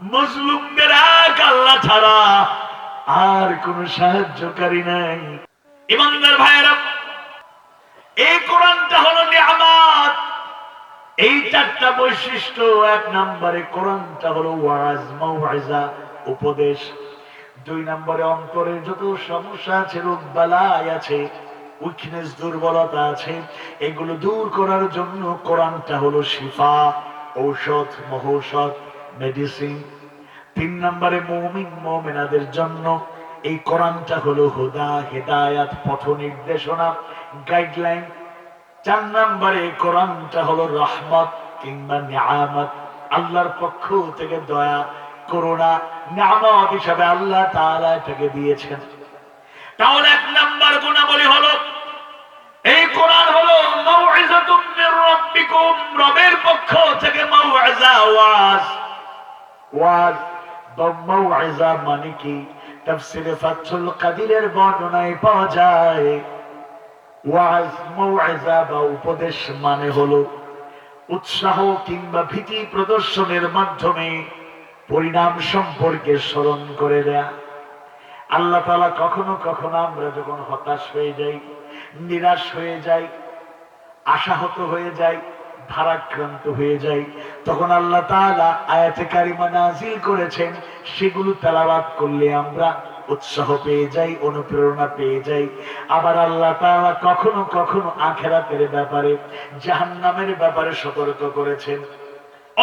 মজলুমদের এক আল্লাহ ছাড়া আর কোন সাহায্যকারী নাই। ইমানদার ভাইয়েরা, এই কোরআনটা হলো এই চারটা বৈশিষ্ট্য, এক নম্বরে কোরআনটা হলো ওয়াজ উপদেশ। দুই নম্বরে অন্তরে যত সমস্যা আছে, রোগ বালাই আছে উইকনেস দুর্বলতা আছে, এগুলো দূর করার জন্য কোরআনটা হলো শিফা, ঔষধ, মহৌষধ। মেডিসিন তিন নম্বরে মৌমিন মৌমেনাদের জন্য এই কোরআনটা হলো হুদা, হেদায়াত, পথ নির্দেশনা গাইডলাইন চার নম্বরে কোরআনটা হলো রহমত কিংবা নিয়ামত, আল্লাহর পক্ষ থেকে দয়া করোনা নিয়ামত হিসাবে আল্লাহ তাআলা এটাকে দিয়েছেন। তাহলে এক নাম্বার গুণাবলী হলো, এই কোরআন হলো মাউইজাতুম মির রবের পক্ষ থেকে মাউইজা ওয়াজ। ওয়াজ মাউইজা মানে কি? তাফসিরে ফাতহুল কাদিরের বর্ণনায় পাওয়া যায়, ওয়াজ মাউইজা বা উপদেশ মানে হলো উৎসাহ কিংবা ভীতি প্রদর্শনের মাধ্যমে পরিণাম সম্পর্কে স্মরণ করে দেয়া আল্লাহ তালা কখনো কখনো আমরা যখন হতাশ হয়ে যাই, নিরাশ হয়ে যাই, আশাহত হয়ে যাই ভারাক্রান্ত হয়ে যাই তখন আল্লাহ তাআলা আয়াতে কারিমা নাজিল করেছেন, সেগুলো তেলাওয়াত করলে আমরা উৎসাহ পেয়ে যাই, অনুপ্রেরণা পেয়ে যাই। আবার আল্লাহ তাআলা কখনো কখনো আখেরাতের ব্যাপারে, জাহান্নামের ব্যাপারে সতর্ক করেছেন।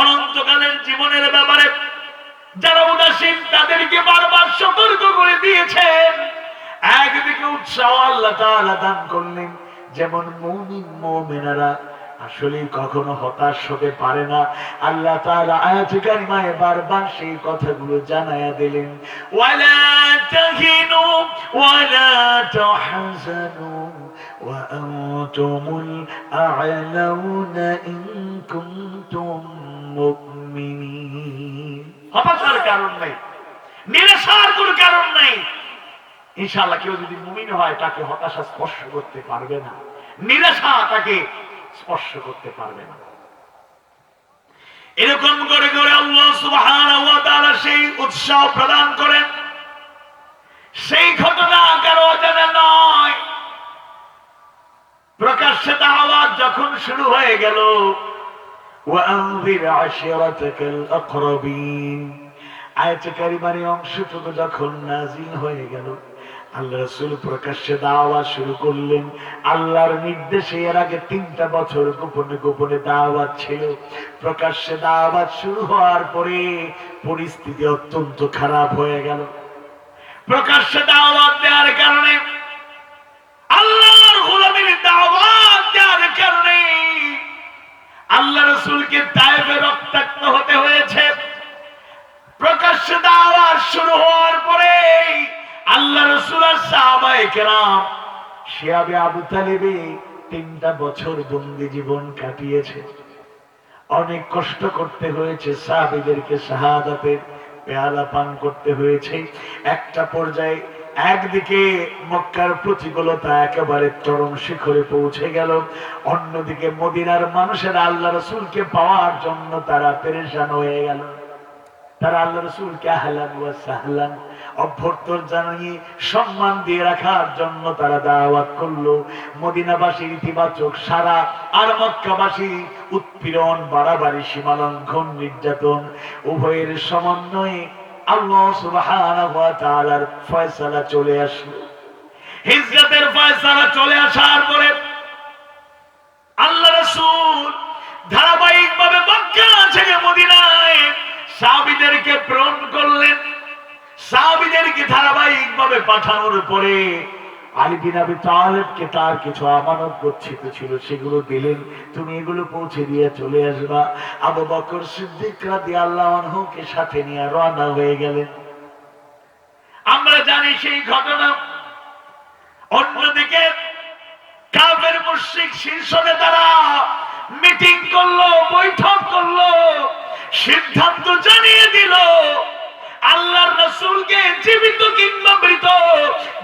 অনন্তকালের জীবনের ব্যাপারে যারা উদাসীন, তাদেরকে বারবার সতর্ক করে দিয়েছেন। একদিকে উৎসাহ আল্লাহ তাআলা দান করলেন, যেমন মুমিন, মুমিনারা আসলে কখনো হতাশ হতে পারে না। আল্লাহ তাআলা আয়াতে কারিমায় বারবার সেই কথাগুলো জানায়া দিলেন। ওয়ালা তাহিনু ওয়ালা হতাশার কারণ নাই, নিরাশার কোনো কারণ নাই। ইনশাআল্লাহ কেউ যদি মুমিন হয়, তাকে হতাশা স্পর্শ করতে পারবে না। নিরাশা তাকে স্পর্শ করতে পারবে না। এরকম করে করে আল্লাহ সুবহান সেই উৎসাহ প্রদান করেন। সেই ঘটনা কারও অজানা নয়। প্রকাশ্যে আওয়াজ যখন শুরু হয়ে গেল আয়তকারী মানে অংশটুকু যখন নাজিল হয়ে গেল আল্লাহ রসুল প্রকাশ্যে দাওয়া শুরু করলেন। আল্লাহর নির্দেশে এর আগে তিনটা বছর গোপনে গোপনে দাওয়াত ছিল। প্রকাশ্যে দাওয়াত শুরু হওয়ার পরে পরিস্থিতি অত্যন্ত খারাপ হয়ে গেল। প্রকাশ্যে দাওয়াত দেওয়ার কারণে, আল্লাহর দাওয়াত দেওয়ার কারণে আল্লাহ রসুলকে তাইফে রক্তাক্ত হতে হয়েছে। প্রকাশ্য দাওয়াত শুরু হওয়ার পরে আল্লাহ রসুল আর সাহাবায়ে কেরাম শিয়াবে আবু তালেবে তিনটা বছর বন্দি জীবন কাটিয়েছে। অনেক কষ্ট করতে হয়েছে, সাহাবিদেরকে শাহাদাতের পেয়ালা পান করতে হয়েছে। একটা পর্যায়ে একদিকে মক্কার প্রতিকূলতা একেবারে চরম শিখরে পৌঁছে গেল, অন্যদিকে মদিনার মানুষের আল্লাহ রসুলকে পাওয়ার জন্য তারা পেরেশান হয়ে গেল। তারা আল্লাহ রসুলকে আহলান ওয়া সাহলান, অভ্যর্থর জানিয়ে সম্মান দিয়ে রাখার জন্য তারা দাওয়াত করল। মদিনাবাসীর ইতিবাচক সারা আর মক্কাবাসী উৎপীড়ন, বাড়াবাড়ি, সীমালঙ্ঘন, নির্যাতন উভয়ের সমন্বয়ে আল্লাহ সুবহানাহু ওয়া ফয়সালা চলে আসলো। হিজরতের ফয়সালা চলে আসার পরে আল্লাহ রাসূল ধারাবাহিকভাবে মক্কা থেকে মদিনায় সাহাবীদেরকে প্রেরণ করলেন। সাহাবীদেরকে ধারাবাহিকভাবে পাঠানোর পরে হয়ে গেলেন। আমরা জানি সেই ঘটনা। অন্যদিকে কাফের মুশরিক শীর্ষ নেতারা মিটিং করল, বৈঠক করল। সিদ্ধান্ত জানিয়ে দিল, আল্লাহর রসুলকে জীবিত কিংবা মৃত,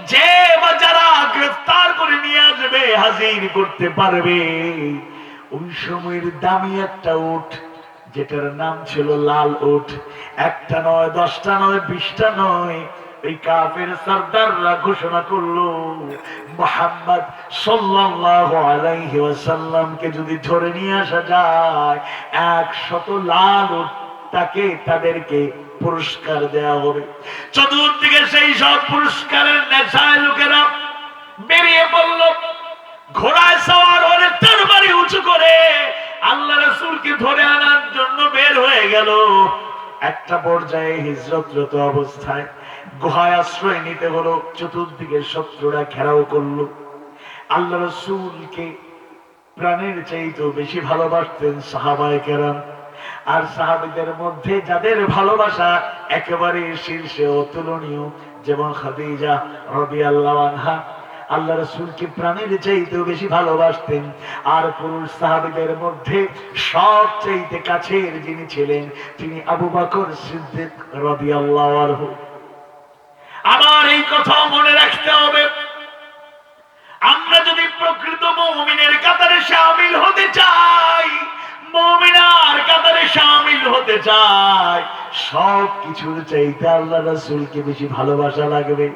যে বা যারা গ্রেফতার করে নিয়ে আসবে, হাজির করতে পারবে। ওই সময়ের দামি একটা উঠ যেটার নাম ছিল লাল উঠ একটা নয়, দশটা নয়, বিশটা নয় এই কাফের সর্দাররা ঘোষণা করল, মোহাম্মদ সাল্লাল্লাহু যদি ধরে নিয়ে আসা যায় একশত লাল তাকে তাদেরকে পুরস্কার দেয়া হবে। চতুর্দিকে সেই সব পুরস্কারের নেশায় লোকেরা বেরিয়ে পড়ল, ঘোড়ায় সওয়ার হলে তরবারি উঁচু করে আল্লাহ রসুলকে ধরে আনার জন্য বের হয়ে গেল। একটা পর্যায়ে হিজরতরত অবস্থায় গুহায় আশ্রয় নিতে হলো, চতুর্দিকে শত্রুরা ঘেরাও করল। আল্লাহ রসুলকে প্রাণের চাইতেও বেশি ভালোবাসতেন সাহাবায় কেরাম। আর সাহাবিদের মধ্যে যাদের ভালোবাসা একেবারে শীর্ষে অতুলনীয়, যেমন খাদিজা রবি আল্লাহ আনহা, আল্লাহ রসুলকে প্রাণের চাইতেও বেশি ভালোবাসতেন। আর পুরুষ সাহাবিদের মধ্যে সব চাইতে কাছের যিনি ছিলেন, তিনি আবু বকর সিদ্দিক রবি আল্লাহ কথা মনে রাখতে হবে। আমরা যদি প্রকৃত মৌমিনের কাতারে সামিল হতে চাই মৌমিনার কাতারে সামিল হতে চাই, সব কিছুর চাইতে আল্লাহ রাসুলকে বেশি ভালোবাসা লাগবে।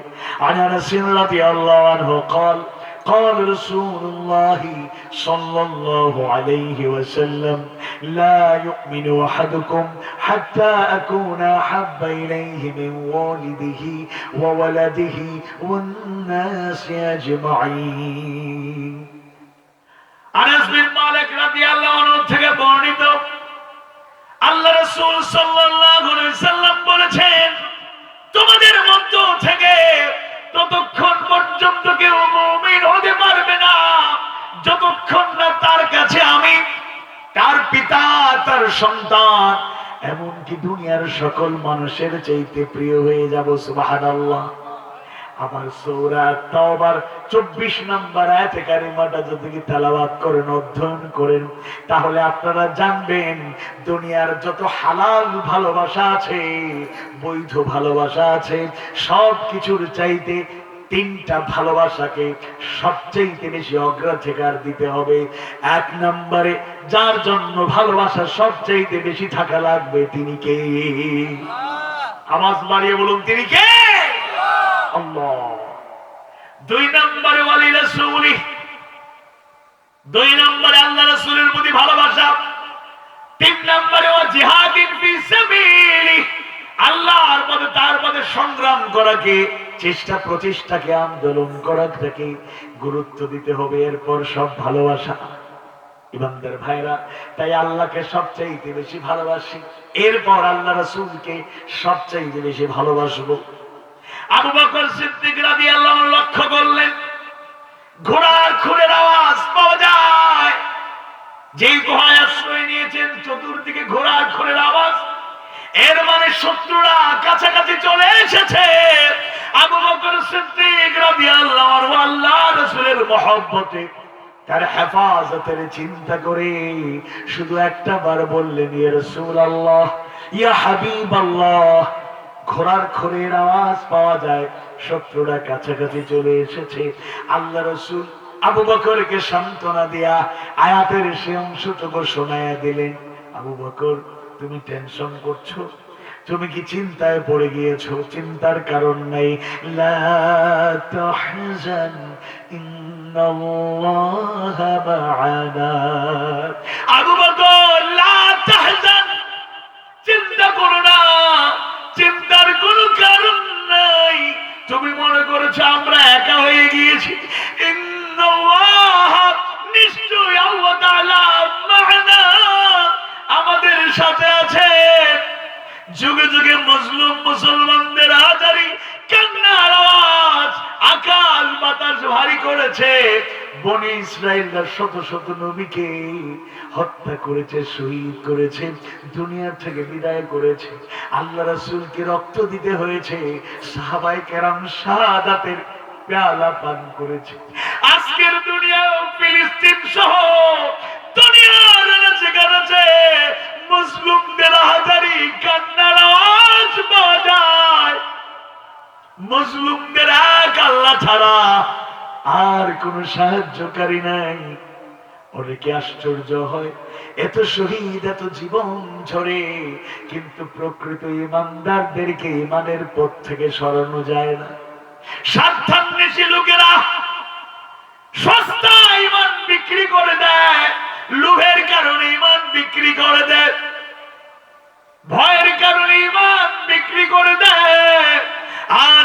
আনারা আল্লাহ আল্লাহ কল قال رسول الله صلى الله عليه وسلم لا يؤمن أحدكم حتى أكون أحب إليه من والده وولده والناس أجمعين আনাস বিন মালিক রাদিয়াল্লাহু আনহু থেকে বর্ণিত আল্লাহ রাসূল সাল্লাল্লাহু যতক্ষণ না তার কাছে আমি, তার পিতা, তার সন্তান, এমনকি দুনিয়ার সকল মানুষের চাইতে প্রিয় হয়ে যাব, সুবহানাল্লাহ। আমার সৌরা তাওবার চব্বিশ নম্বর আয়াতে কারিমাটা যদি তেলাওয়াত করেন, অধ্যয়ন করেন, তাহলে আপনারা জানবেন দুনিয়ার যত হালাল ভালোবাসা আছে, বৈধ ভালোবাসা আছে সব কিছুর চাইতে তিনটা ভালোবাসাকে সবচেয়ে বেশি অগ্রাধিকার দিতে হবে। এক নম্বরে, যার জন্য ভালোবাসা সবচেয়ে বেশি থাকা লাগবে তিনি কে? আওয়াজ বাড়িয়ে বলুন, তিনি কে? দুই নম্বরে, ওয়ালি দুই নম্বরে, আল্লাহ রাসূলের প্রতি ভালোবাসা। তিন নম্বরে ও জিহাদিন ফি আল্লাহর পথে, তার পথে সংগ্রাম করাকে চেষ্টা প্রচেষ্টাকে আন্দোলন করাকে গুরুত্ব দিতে হবে, এরপর সব ভালোবাসা। ইমানদার ভাইরা, তাই আল্লাহকে সবচাইতে বেশি ভালোবাসি। এরপর আল্লাহ রাসূলকে সবচাইতে বেশি ভালোবাসবো। আবু বকর সিদ্দিক লক্ষ্য করলেন, ঘোড়ার খুরের আওয়াজ পাওয়া যায়। যেই গুহায় আশ্রয় নিয়েছেন, চতুর্দিকে ঘোড়ার খুরের আওয়াজ। এর মানে শত্রুরা কাছাকাছি চলে এসেছে। তার হেফাজতের চিন্তা করে শুধু একটা বার বললেন, ইয়া রাসূলুল্লাহ, ইয়া ঘোড়ার খড়ের আওয়াজ পাওয়া যায়, শত্রুরা কাছাকাছি চলে এসেছে। আল্লাহ রসুল আবু বকরকে সান্ত্বনা দিয়া আয়াতের সে অংশটুকু শোনায়া দিলেন, আবু বকর, তুমি টেনশন করছ? তুমি কি চিন্তায় পড়ে গিয়েছো? চিন্তার কারণ নাই। চিন্তা করো না। চিন্তার কোনো কারণ নাই। তুমি মনে করেছ আমরা একা হয়ে গিয়েছি। মা'ানা আমাদের সাথে আছে যুগে যুগে মুসলিম মুসলমানদের হাজারি কান্নার আওয়াজ আকাশ বাতাস ভারী করেছে। বনি ইসরায়েলরা শত শত নবীকে হত্যা করেছে, শহীদ করেছে, দুনিয়া থেকে বিদায় করেছে। আল্লাহ রাসূলকে রক্ত দিতে হয়েছে সাহাবাই কেরাম শাহাদাতের পেয়ালা পান করেছে। আজকের দুনিয়া ফিলিস্তিন সহ দুনিয়ার যেখানে মুসলিমদের হাজারি কান্নার কোন সাহায্যকারী নাই। অনেকে আশ্চর্য হয়, এত শহীদ, এত জীবন ঝরে, কিন্তু প্রকৃত ইমানদারদেরকে ইমানের পথ থেকে সরানো যায় না। স্বার্থান্বেষী লোকেরা, সস্তা ইমান বিক্রি করে দেয়, লোভের কারণে ইমান বিক্রি করে দেয়, ভয়ের কারণে ইমান বিক্রি করে দেয়, আর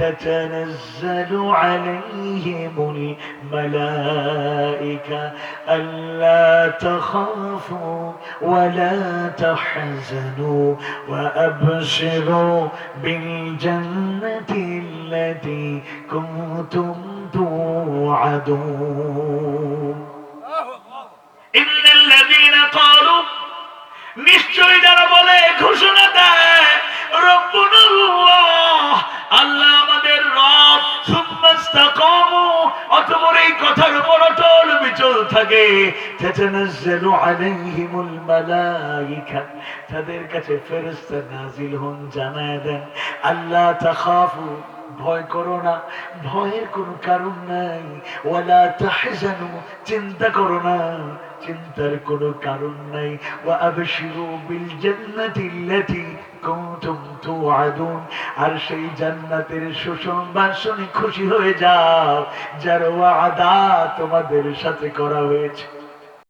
تتنزل عليهم الملائكة ألا تخافوا ولا تحزنوا وأبشروا بالجنة التي كنتم توعدون إن الذين قالوا নিশ্চয় যারা বলে ঘোষণা দেয় রব্বুনাল্লাহ আল্লাহ আমাদের রব সুম্মাস্তাকামু অতঃপর এই কথার উপর অটল বিচল থাকে। তাতানাজ্জালু আলাইহিমুল মালাইকা, তাদের কাছে ফেরেশতা নাজিল হন, জানায় দেন আল্লাহ তাখাফু ভয় করো না, ভয়ের কোনো কারণ নাই। ওয়ালা তাহজানু, চিন্তা করো না, চিন্তার কোনো কারণ নাই। ওয়া আবশিরু বিল জান্নাতি আল্লাতী কুনতুম তুআদুন আর সেই জান্নাতের সুসংবাদ শুনে খুশি হয়ে যাও, যার ওয়াদা তোমাদের সাথে করা হয়েছে।